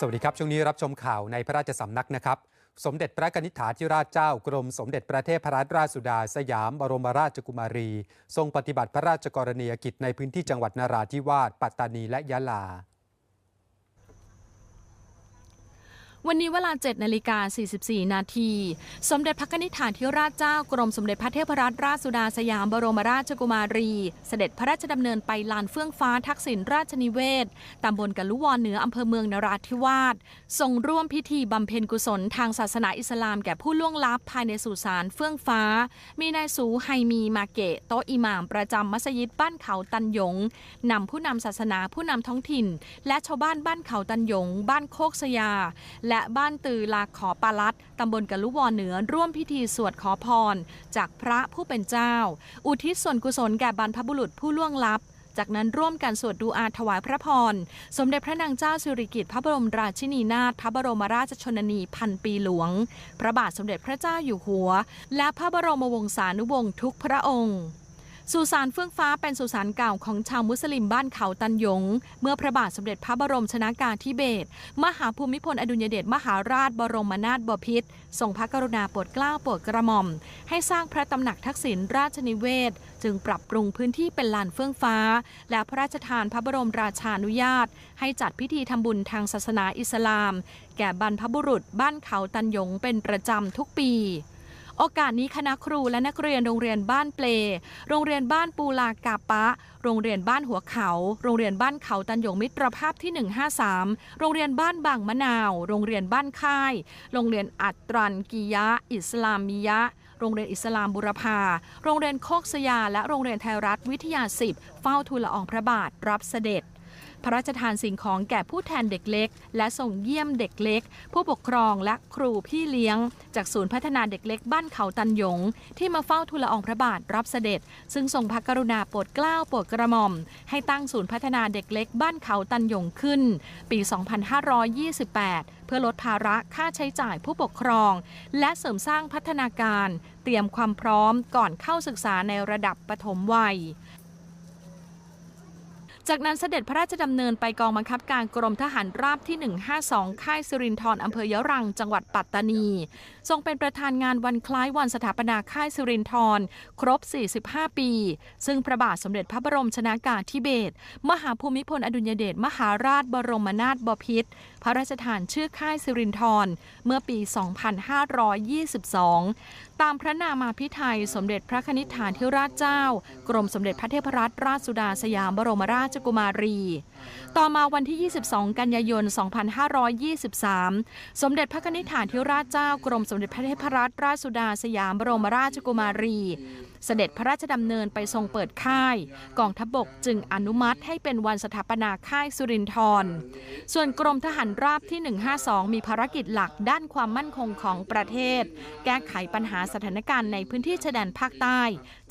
สวัสดีครับ ช่วงนี้รับชมข่าวในพระราชสำนักนะครับ สมเด็จพระกนิษฐาธิราชเจ้ากรมสมเด็จพระเทพรัตนราชสุดา สยามบรมราชกุมารี ทรงปฏิบัติพระราชกรณียกิจในพื้นที่จังหวัดนราธิวาสปัตตานีและยะลา วันนี้เวลา 7นาฬิกา44 นาที สมเด็จพระนิษฐาธิราชเจ้ากรมสมเด็จพระเทพรัตนราชสุดาสยามบรมราชกุมารี เสด็จพระราชดำเนินไปลานเฟื่องฟ้าทักษิณราชนิเวศตำบลกะลุวอนเหนืออำเภอเมืองนราธิวาสทรงร่วมพิธีบำเพ็ญกุศลทางศาสนาอิสลามแก่ผู้ล่วงลับภายในสุสานเฟื่องฟ้า มีนายสูไฮมีมาเกะโตอิหม่ามประจำมัสยิดบ้านเขาตันยงนำผู้นำศาสนาผู้นำท้องถิ่น และชาวบ้านบ้านเขาตันยง บ้านโคกสยา และบ้านตือลาขอปาลัดตำบลกะลุวอนเหนือร่วมพิธีสวดขอพร จากพระผู้เป็นเจ้า อุทิศส่วนกุศลแก่บรรพบุรุษผู้ล่วงลับจากนั้นร่วมกันสวดดูอาถวายพระพร สมเด็จพระนางเจ้าสิริกิติ์พระบรมราชินีนาถพระบรมราชชนนีพันปีหลวง พระบาทสมเด็จพระเจ้าอยู่หัว และพระบรมวงศานุวงศ์ทุกพระองค์ สุสานเฟื่องฟ้าเป็นสุสานเก่าของชาวมุสลิมบ้านเขาตันยง เมื่อพระบาทสมเด็จพระบรมชนากาธิเบศรมหาภูมิพลอดุลยเดชมหาราชบรมนาถบพิตรทรงพระกรุณาโปรดเกล้าโปรดกระหม่อม ให้สร้างพระตำหนักทักษิณราชนิเวศ จึงปรับปรุงพื้นที่เป็นลานเฟื่องฟ้า และพระราชทานพระบรมราชานุญาต ให้จัดพิธีทำบุญทางศาสนาอิสลาม แก่บรรพบุรุษบ้านเขาตันยงเป็นประจำทุกปี โอกาสนี้คณะครูและนักเรียนโรงเรียนบ้านเปล โรงเรียนบ้านปูลากาปะ โรงเรียนบ้านหัวเขา โรงเรียนบ้านเขาตันยงมิตรภาพที่ 153 โรงเรียนบ้านบางมะนาว โรงเรียนบ้านค่าย โรงเรียนอัตรันกียะ อิสลามิยะ โรงเรียนอิสลามบุรพา โรงเรียนโคกสยา และโรงเรียนไทยรัฐวิทยา 10 เฝ้าทูลละอองพระบาทรับเสด็จ พระราชทานสิ่งของแก่ผู้แทนเด็กเล็ก และส่งเยี่ยมเด็กเล็ก ผู้ปกครองและครูพี่เลี้ยง จากศูนย์พัฒนาเด็กเล็กบ้านเขาตันหยง ที่มาเฝ้าทูลละอองพระบาทรับเสด็จ ซึ่งทรงพระกรุณาโปรดเกล้าโปรดกระหม่อม ให้ตั้งศูนย์พัฒนาเด็กเล็กบ้านเขาตันหยงขึ้น ปี 2528 เพื่อลดภาระค่าใช้จ่ายผู้ปกครอง และเสริมสร้างพัฒนาการ เตรียมความพร้อมก่อนเข้าศึกษาในระดับปฐมวัย จากนั้นเสด็จพระราชดำเนินไปกองบังคับการกรมทหารราบที่ 152 ค่ายสิรินธรอำเภอยะรัง จังหวัดปัตตานี ทรงเป็นประธานงานวันคล้ายวันสถาปนาค่ายสิรินธรครบ 45 ปี ซึ่งพระบาทสมเด็จพระบรมชนากาธิเบศรมหาภูมิพลอดุลยเดชมหาราชบรมนาถบพิตรพระราชทานชื่อค่ายสิรินธรเมื่อปี 2522 ตามพระนามาพิไทยสมเด็จพระคณิษฐาธิราชเจ้า กรมสมเด็จพระเทพรัตนราชสุดาสยามบรมราชกุมารี ต่อมาวันที่ 22 กันยายน 2523 สมเด็จพระคณิษฐาธิราชเจ้ากรมสมเด็จพระเทพรัตนราชสุดาสยามบรมราชกุมารี เสด็จพระราชดำเนินไปทรงเปิดค่าย กองทัพบกจึงอนุมัติให้เป็นวันสถาปนาค่ายสุรินทร ส่วนกรมทหารราบที่ 152 มีภารกิจหลักด้านความมั่นคงของประเทศ แก้ไขปัญหาสถานการณ์ในพื้นที่ชายแดนภาคใต้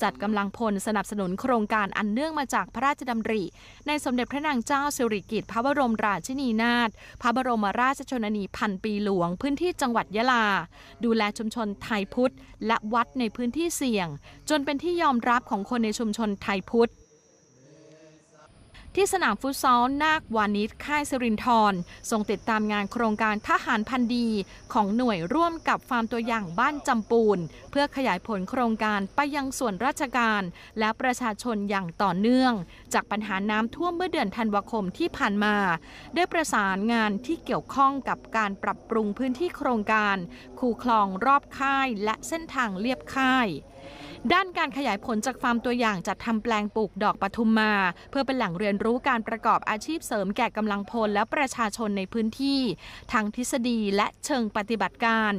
จัดกำลังพลสนับสนุนโครงการอันเนื่องมาจากพระราชดำริ ในสมเด็จพระนางเจ้าสิริกิติ์พระบรมราชินีนาถพระบรมราชชนนีพันปีหลวง พื้นที่จังหวัดยะลา ดูแลชุมชนไทยพุทธ และวัดในพื้นที่เสี่ยง จนเป็นที่ยอมรับของคนในชุมชนไทยพุทธ ที่สนามฟุตซอลนาควานิชค่ายสิรินทรทรงติดตามงานโครงการทหารพันธีของหน่วยร่วมกับฟาร์มตัวอย่างบ้านจำปูน เพื่อขยายผลโครงการไปยังส่วนราชการ และประชาชนอย่างต่อเนื่อง จากปัญหาน้ำท่วมเมื่อเดือนธันวาคมที่ผ่านมา ได้ประสานงานที่เกี่ยวข้องกับการปรับปรุงพื้นที่โครงการ คูคลองรอบค่ายและเส้นทางเลียบค่าย ด้านการขยายผลจากฟาร์มตัวอย่างจัดทำแปลงปลูกดอกปทุมมา เพื่อเป็นแหล่งเรียนรู้การประกอบอาชีพเสริมแก่กำลังพลและประชาชนในพื้นที่ทั้งทฤษฎีและเชิงปฏิบัติการ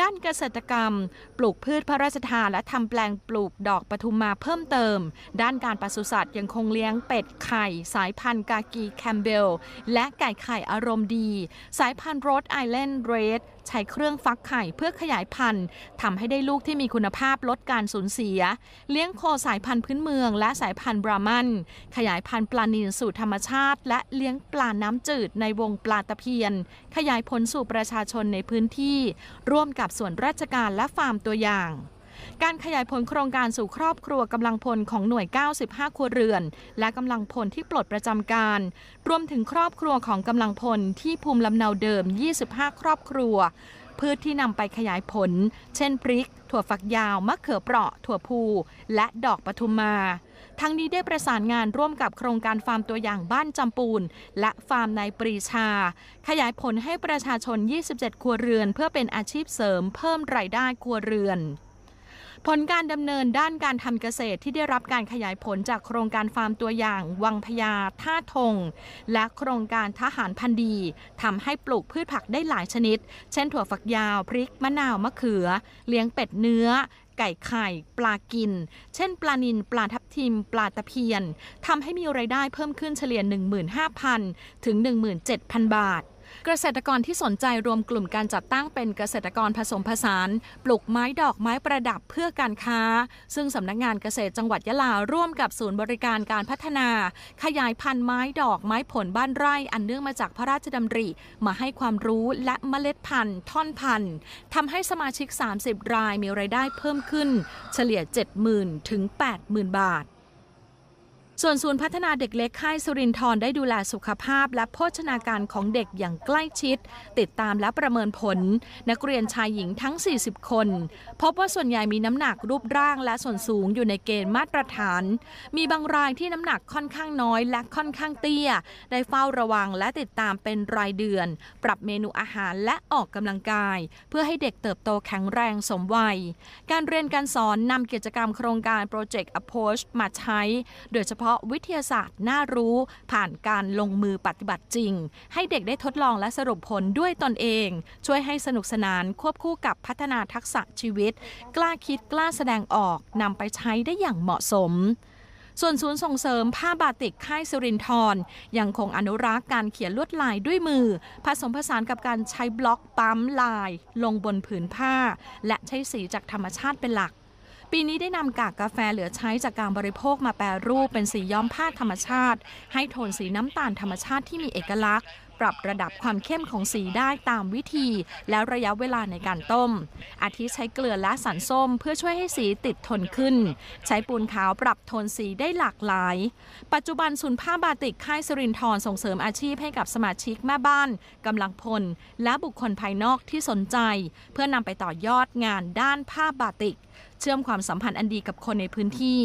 ด้านเกษตรกรรม ปลูกพืชพระราชทานและทำแปลงปลูกดอกปทุมมาเพิ่มเติม ด้านการปศุสัตว์ยังคงเลี้ยงเป็ดไข่ สายพันธุ์กากีแคมเบลและไก่ไข่อารมณ์ดี สายพันธุ์โรดไอแลนด์เรด ใช้เครื่องฟักไข่เพื่อขยายพันธุ์ทำให้ได้ลูกที่มีคุณภาพลดการสูญเสีย เลี้ยงโคสายพันธุ์พื้นเมือง และสายพันธุ์บรามัน ขยายพันธุ์ปลานิลสู่ธรรมชาติ และเลี้ยงปลาน้ำจืดในวงปลาตะเพียน ขยายผลสู่ประชาชนในพื้นที่ ร่วมกับส่วนราชการและฟาร์มตัวอย่าง การขยายผลโครงการสู่ครอบครัวกำลังพลของหน่วย 95 ครัวเรือน และกำลังพลที่ปลดประจำการ รวมถึงครอบครัวของกำลังพลที่ภูมิลำเนาเดิม 25 ครอบครัวพืชที่นำไปขยายผล เช่นพริก ถั่วฝักยาว มะเขือเปราะ ถั่วพู และดอกปทุมมา ทั้งนี้ได้ประสานงานร่วมกับโครงการฟาร์มตัวอย่างบ้านจำปูน และฟาร์มนายปรีชา ขยายผลให้ประชาชน 27 ครัวเรือน เพื่อเป็นอาชีพเสริมเพิ่มรายได้ครัวเรือน ผลการดำเนินด้านการทำเกษตรที่ได้รับการขยายผลจากโครงการฟาร์มตัวอย่าง วังพญาท่าทง และโครงการทหารพันธีทำให้ปลูกพืชผักได้หลายชนิด เช่นถั่วฝักยาว พริก มะนาว มะเขือ เลี้ยงเป็ดเนื้อไก่ไข่ ปลากิน เช่น ปลานิลปลาทับทิม ปลาตะเพียนทำให้มีไรายได้เพิ่มขึ้นเฉลี่ย 15,000 ถึง 17,000 บาท เกษตรกรที่สนใจรวมกลุ่มการจัดตั้งเป็นเกษตรกรผสมผสาน ปลูกไม้ดอกไม้ประดับเพื่อการค้า ซึ่งสำนักงานเกษตรจังหวัดยะลาร่วมกับศูนย์บริการการพัฒนา ขยายพันธุ์ไม้ดอกไม้ผลบ้านไร่อันเนื่องมาจากพระราชดำริ มาให้ความรู้และเมล็ดพันธุ์ท่อนพันธุ์ทำให้สมาชิก 30 รายมีไรายได้เพิ่มขึ้น เฉลี่ย 70,000 ถึง 80,000 บาท ส่วนศูนย์พัฒนาเด็กเล็กค่ายสุรินทร์ได้ดูแลสุขภาพและโภชนาการของเด็กอย่างใกล้ชิด ติดตามและประเมินผล นักเรียนชายหญิงทั้ง 40 คน พบว่าส่วนใหญ่มีน้ำหนักรูปร่างและส่วนสูงอยู่ในเกณฑ์มาตรฐาน มีบางรายที่น้ำหนักค่อนข้างน้อยและค่อนข้างเตี้ย ได้เฝ้าระวังและติดตามเป็นรายเดือน ปรับเมนูอาหารและออกกำลังกาย เพื่อให้เด็กเติบโตแข็งแรงสมวัย การเรียนการสอนนำกิจกรรมโครงการ Project Approach มาใช้ โดยเฉพาะาะวิทยาศาสตร์น่ารู้ ผ่านการลงมือปฏิบัติจริง ให้เด็กได้ทดลองและสรุปผลด้วยตนเอง ช่วยให้สนุกสนานควบคู่กับพัฒนาทักษะชีวิต กล้าคิดกล้าแสดงออกนำไปใช้ได้อย่างเหมาะสมส่วนศูนย์ส่งเสริมผ้าบาติกค่ายสุรินทร์ยังคงอนุรักษ์การเขียนลวดลายด้วยมือ ผสมผสานกับการใช้บล็อกปั๊มลาย ลงบนผืนผ้า และใช้สีจากธรรมชาติเป็นหลัก ปีนี้ได้นำกากกาแฟเหลือใช้จากการบริโภคมาแปรรูปเป็นสีย้อมผ้าธรรมชาติ ให้โทนสีน้ำตาลธรรมชาติที่มีเอกลักษณ์ ปรับระดับความเข้มของสีได้ตามวิธี และระยะเวลาในการต้ม อาทิใช้เกลือและสันส้ม เพื่อช่วยให้สีติดทนขึ้น ใช้ปูนขาวปรับโทนสีได้หลากหลาย ปัจจุบันศูนย์ผ้าบาติกค่ายสรินทรส่งเสริมอาชีพให้กับสมาชิกแม่บ้านกำลังพล และบุคคลภายนอกที่สนใจ เพื่อนำไปต่อยอดงานด้านผ้าบาติก เชื่อมความสัมพันธ์อันดีกับคนในพื้นที่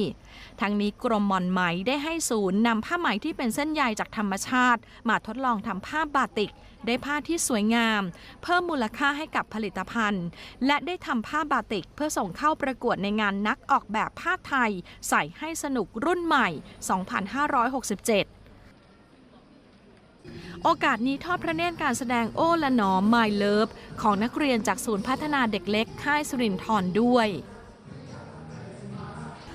ทั้งนี้กรมมอนไหมได้ให้ศูนย์นำผ้าไหมที่เป็นเส้นใยจากธรรมชาติ มาทดลองทำผ้าบาติก ได้ผ้าที่สวยงาม เพิ่มมูลค่าให้กับผลิตภัณฑ์ และได้ทำผ้าบาติก เพื่อส่งเข้าประกวดในงานนักออกแบบผ้าไทย ใส่ให้สนุกรุ่นใหม่ 2567โอกาสนี้ทอดพระเนตรการแสดงโอ้ละหนอ My Love ของนักเรียนจากศูนย์พัฒนาเด็กเล็กค่ายสุรินทร์ด้วย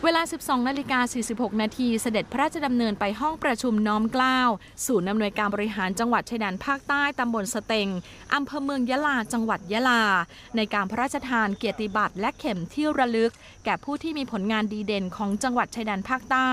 เวลา 12 นาฬิกา 46 นาทีเสด็จพระราชดำเนินไปห้องประชุมน้อมเกล้าศูนย์อำนวยการบริหารจังหวัดชายแดนภาคใต้ตำบลสเตงอำเภอเมืองยะลา จังหวัดยะลา ในการพระราชทานเกียรติบัตรและเข็มที่ระลึก แก่ผู้ที่มีผลงานดีเด่นของจังหวัดชายแดนภาคใต้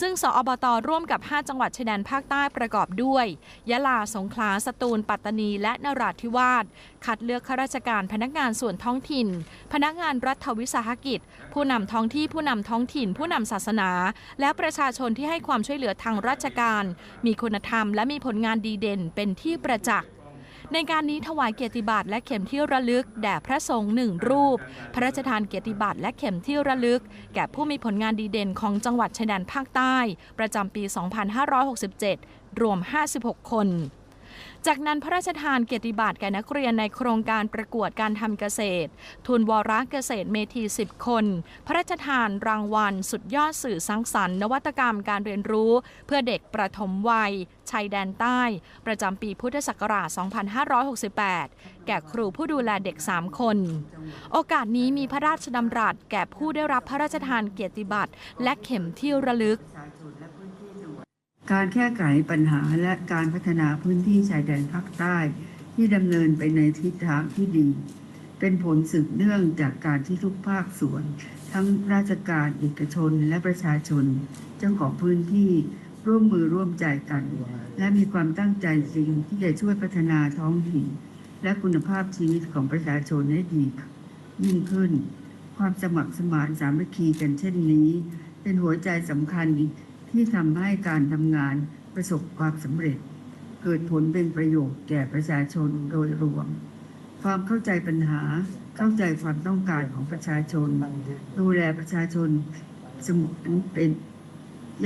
ซึ่งสอบตร่วมกับ 5 จังหวัดชายแดนภาคใต้ประกอบด้วย ยะลา สงขลา สตูล ปัตตานี และนราธิวาส คัดเลือกข้าราชการพนักงานส่วนท้องถิ่น พนักงานรัฐวิสาหกิจ ผู้นำท้องที่ผู้นำท้องถิ่นผู้นำศาสนา และประชาชนที่ให้ความช่วยเหลือทางราชการ มีคุณธรรมและมีผลงานดีเด่นเป็นที่ประจักษ์ในการนี้ถวายเกียรติบัตรและเข็มที่ระลึก แด่พระสงฆ์หนึ่งรูป พระราชทานเกียรติบัตรและเข็มที่ระลึก แก่ผู้มีผลงานดีเด่นของจังหวัดชายแดนภาคใต้ ประจำปี 2567 รวม 56 คน จากนั้นพระราชทานเกียรติบัตรแก่นักเรียนในโครงการประกวดการทำเกษตร ทุนวรเกษตรเมธี 10 คน พระราชทานรางวัล สุดยอดสื่อสร้างสรรค์นวัตกรรมการเรียนรู้ เพื่อเด็กประถมวัยชายแดนใต้ ประจำปีพุทธศักราช 2568 แก่ครูผู้ดูแลเด็ก 3 คน โอกาสนี้มีพระราชดำรัสแก่ผู้ได้รับพระราชทานเกียรติบัตรและเข็มที่ระลึก การแก้ไขปัญหาและการพัฒนาพื้นที่ชายแดนภาคใต้ที่ดำเนินไปในทิศทางที่ดี เป็นผลสืบเนื่องจากการที่ทุกภาคส่วน ทั้งราชการเอกชนและประชาชน เจ้าของพื้นที่ร่วมมือร่วมใจกัน และมีความตั้งใจจริงที่จะช่วยพัฒนาท้องถิ่น และคุณภาพชีวิตของประชาชนให้ดียิ่งขึ้น ความสมัครสมานสามัคคีกันเช่นนี้ เป็นหัวใจสำคัญ ที่ทำให้การทำงานประสบความสำเร็จ เกิดผลเป็นประโยชน์แก่ประชาชนโดยรวม ความเข้าใจปัญหาเข้าใจความต้องการของประชาชน ดูแลประชาชนสมือนเป็น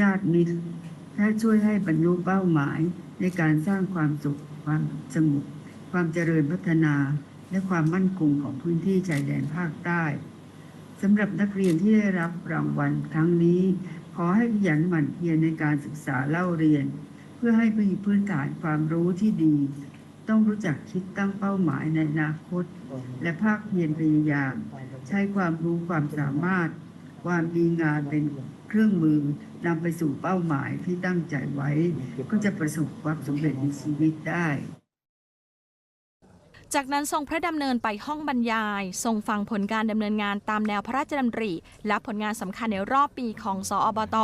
ญาติมิตรและช่วยให้บรรลุเป้าหมายในการสร้างความสุขความสงบความเจริญพัฒนาและความมั่นคงของพื้นที่ชายแดนภาคใต้สำหรับนักเรียนที่ได้รับรางวัลครั้งนี้ ขอให้ขยันหมั่นเพียรในการศึกษาเล่าเรียน เพื่อให้มีพื้นฐานความรู้ที่ดี ต้องรู้จักคิดตั้งเป้าหมายในอนาคต และภาคเพียรพยายาม ใช้ความรู้ความสามารถ ความดีงานเป็นเครื่องมือนำไปสู่เป้าหมายที่ตั้งใจไว้ ก็จะประสบความสำเร็จในชีวิตได้ จากนั้นทรงพระดำเนินไปห้องบรรยาย ทรงฟังผลการดำเนินงานตามแนวพระราชดำริ และผลงานสำคัญในรอบปีของสอบต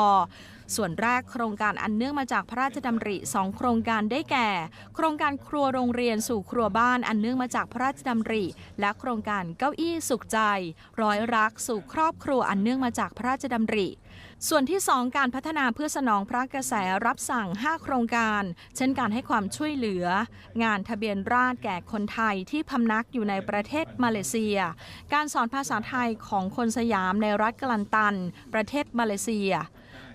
ส่วนแรกโครงการอันเนื่องมาจากพระราชดำริสองโครงการได้แก่ โครงการครัวโรงเรียนสู่ครัวบ้านอันเนื่องมาจากพระราชดำริ และโครงการเก้าอี้สุขใจ ร้อยรักสู่ครอบครัวอันเนื่องมาจากพระราชดำริ ส่วนที่ 2 การพัฒนาเพื่อสนองพระกระแสรับสั่ง 5 โครงการ เช่นการให้ความช่วยเหลือ งานทะเบียนราษฎรแก่คนไทยที่พำนักอยู่ในประเทศมาเลเซีย การสอนภาษาไทยของคนสยามในรัฐกลันตัน ประเทศมาเลเซีย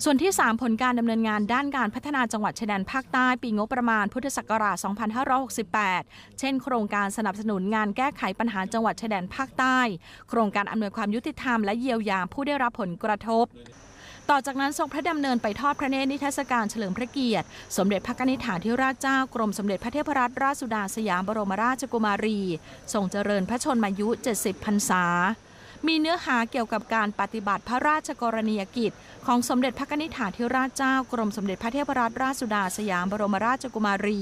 ส่วนที่ 3 ผลการดำเนินงานด้านการพัฒนาจังหวัดชายแดนภาคใต้ปีงบประมาณพุทธศักราช 2568 เช่น โครงการสนับสนุนงานแก้ไขปัญหาจังหวัดชายแดนภาคใต้ โครงการอำนวยความยุติธรรมและเยียวยาผู้ได้รับผลกระทบ ต่อจากนั้นทรงพระดำเนินไปทอดพระเนตรนิทรรศการเฉลิมพระเกียรติ สมเด็จพระนิธิฐานธิราชเจ้ากรมสมเด็จพระเทพรัตนราชสุดาสยามบรมราชกุมารีทรงเจริญพระชนมายุ 70 พรรษา มีเนื้อหาเกี่ยวกับการปฏิบัติพระราชกรณียกิจ ของสมเด็จพระนิธิฐาธิราชเจ้ากรมสมเด็จพระเทพรัตนราชสุดาสยามบรมราชกุมารี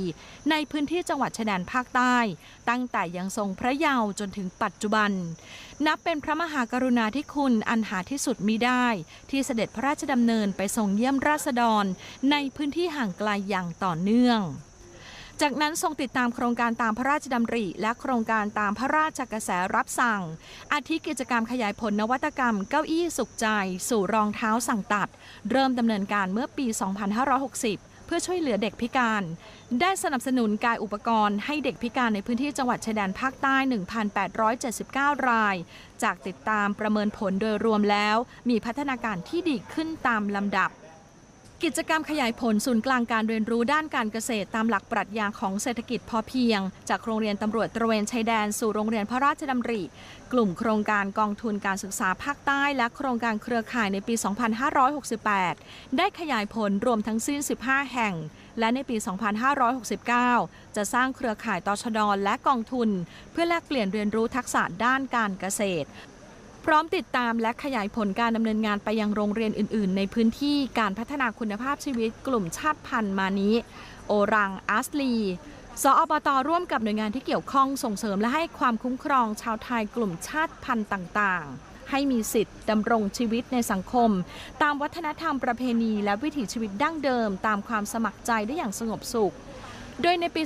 ในพื้นที่จังหวัดชายแดนภาคใต้ ตั้งแต่ยังทรงพระเยาว์จนถึงปัจจุบัน นับเป็นพระมหากรุณาธิคุณอันหาที่สุดมิได้ ที่เสด็จพระราชดำเนินไปทรงเยี่ยมราษฎร ในพื้นที่ห่างไกลอย่างต่อเนื่อง จากนั้นทรงติดตามโครงการตามพระราชดำริ และโครงการตามพระราชกระแสรับสั่ง อาทิกิจกรรมขยายผลนวัตกรรมเก้าอี้สุขใจ สู่รองเท้าสั่งตัด เริ่มดำเนินการเมื่อปี 2560เพื่อช่วยเหลือเด็กพิการ ได้สนับสนุนกายอุปกรณ์ให้เด็กพิการในพื้นที่จังหวัดชายแดนภาคใต้ 1,879 ราย จากติดตามประเมินผลโดยรวมแล้ว มีพัฒนาการที่ดีขึ้นตามลำดับ กิจกรรมขยายผลศูนย์กลางการเรียนรู้ด้านการเกษตรตามหลักปรัชญาของเศรษฐกิจพอเพียง จากโรงเรียนตำรวจตระเวนชายแดนสู่โรงเรียนพระราชดำริ กลุ่มโครงการกองทุนการศึกษาภาคใต้และโครงการเครือข่ายในปี 2568 ได้ขยายผลรวมทั้งสิ้น 15 แห่ง และในปี 2569 จะสร้างเครือข่ายตชดและกองทุน เพื่อแลกเปลี่ยนเรียนรู้ทักษะด้านการเกษตร พร้อมติดตามและขยายผลการดำเนินงานไปยังโรงเรียนอื่น ๆ ในพื้นที่การพัฒนาคุณภาพชีวิตกลุ่มชาติพันธุ์มานิโอรังอัสลีสอบตร่วมกับหน่วยงานที่เกี่ยวข้องส่งเสริมและให้ความคุ้มครองชาวไทยกลุ่มชาติพันธุ์ต่าง ๆ ให้มีสิทธิ์ดำรงชีวิตในสังคม ตามวัฒนธรรมประเพณีและวิถีชีวิตดั้งเดิม ตามความสมัครใจได้อย่างสงบสุข โดยในปี